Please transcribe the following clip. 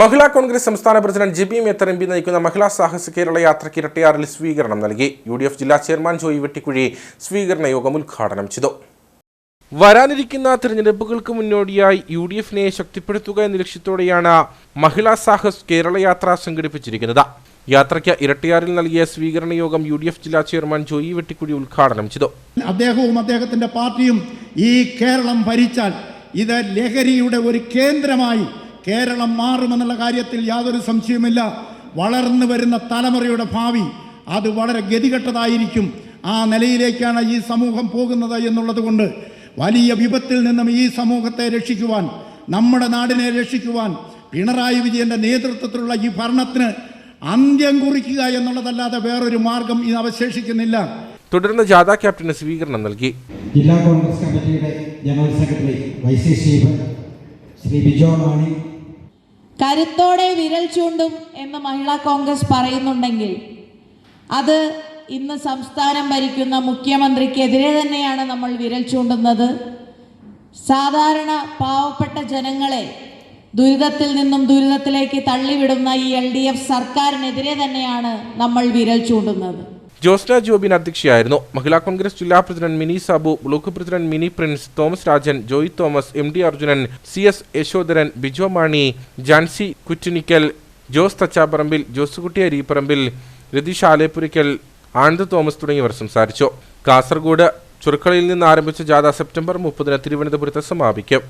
മഹിളാ കോൺഗ്രസ് സംസ്ഥാന president G P Mather M P നയിക്കുന്ന മഹിളാ സാഹസ കേരള യാത്രയ്ക്ക് ഇരട്ടിയാറിൽ സ്വീകരണം നൽകി. യു ഡി എഫ് ജില്ലാ ചെയർമാൻ ജോയി വെട്ടിക്കുഴി സ്വീകരണ യോഗം ഉദ്ഘാടനം ചെയ്തു. വരാനിരിക്കുന്ന തിരഞ്ഞെടുപ്പുകൾക്ക് മുന്നോടിയായി യു ഡി എഫിനെ ശക്തിപ്പെടുത്തുക എന്ന ലക്ഷ്യത്തോടെയാണ് മഹിളാ സാഹസ് കേരള യാത്ര സംഘടിപ്പിച്ചിരിക്കുന്നത്. യാത്രയ്ക്ക് ഇരട്ടിയാറിൽ നൽകിയ സ്വീകരണ യോഗം യു ഡി എഫ് ജില്ലാ ചെയർമാൻ ജോയി വെട്ടിക്കുഴി ഉദ്ഘാടനം ചെയ്തു. അദ്ദേഹവും അദ്ദേഹത്തിന്റെ പാർട്ടിയും ഈ കേരളം ഭരിച്ചാൽ ഇത് ലഹരിയുടെ ഒരു കേന്ദ്രമായി കേരളം മാറുമെന്നുള്ള കാര്യത്തിൽ യാതൊരു സംശയവുമില്ല. വളർന്നു വരുന്ന തലമുറയുടെ ഭാവി അത് വളരെ ഗതികെട്ടതായിരിക്കും. ആ നിലയിലേക്കാണ് ഈ സമൂഹം പോകുന്നത് എന്നുള്ളത് കൊണ്ട് വലിയ വിപത്തിൽ നിന്നും ഈ സമൂഹത്തെ രക്ഷിക്കുവാൻ നമ്മുടെ നാടിനെ രക്ഷിക്കുവാൻ പിണറായി വിജയന്റെ നേതൃത്വത്തിലുള്ള ഈ ഭരണത്തിന് അന്ത്യം കുറിക്കുക എന്നുള്ളതല്ലാതെ വേറൊരു മാർഗം ഇത് അവശേഷിക്കുന്നില്ല. തുടർന്ന് ജാഥ ക്യാപ്റ്റന് സ്വീകരണം നൽകി. ജില്ലാ കോൺഗ്രസ് കമ്മിറ്റിയുടെ general secretary Y C Shri Bijo Mani കരുത്തോടെ വിരൽ ചൂണ്ടും എന്ന് മഹിളാ കോൺഗ്രസ് പറയുന്നുണ്ടെങ്കിൽ അത് ഇന്ന് സംസ്ഥാനം ഭരിക്കുന്ന മുഖ്യമന്ത്രിക്കെതിരെ തന്നെയാണ് നമ്മൾ വിരൽ ചൂണ്ടുന്നത്. സാധാരണ പാവപ്പെട്ട ജനങ്ങളെ ദുരിതത്തിൽ നിന്നും ദുരിതത്തിലേക്ക് തള്ളിവിടുന്ന ഈ എൽ ഡി എഫ് സർക്കാരിനെതിരെ തന്നെയാണ് നമ്മൾ വിരൽ ചൂണ്ടുന്നത്. ജോസ്ന ജോബിൻ അധ്യക്ഷയായിരുന്നു. മഹിളാ കോൺഗ്രസ് ജില്ലാ president Mini Sabu block president Mini Prince Thomas Rajan Joy Thomas M D Arjunan C S Yashodharan Bijo Mani Jancy Kuttunickal Jose Thachaparambil Josekutty Areeparambil Ratheesh Alepurickal Anand Thomas തുടങ്ങിയവർ സംസാരിച്ചു. കാസർഗോഡ് ചുരുക്കളിയിൽ നിന്ന് ആരംഭിച്ച ജാഥ സെപ്റ്റംബർ മുപ്പതിന് തിരുവനന്തപുരത്ത് സമാപിക്കും.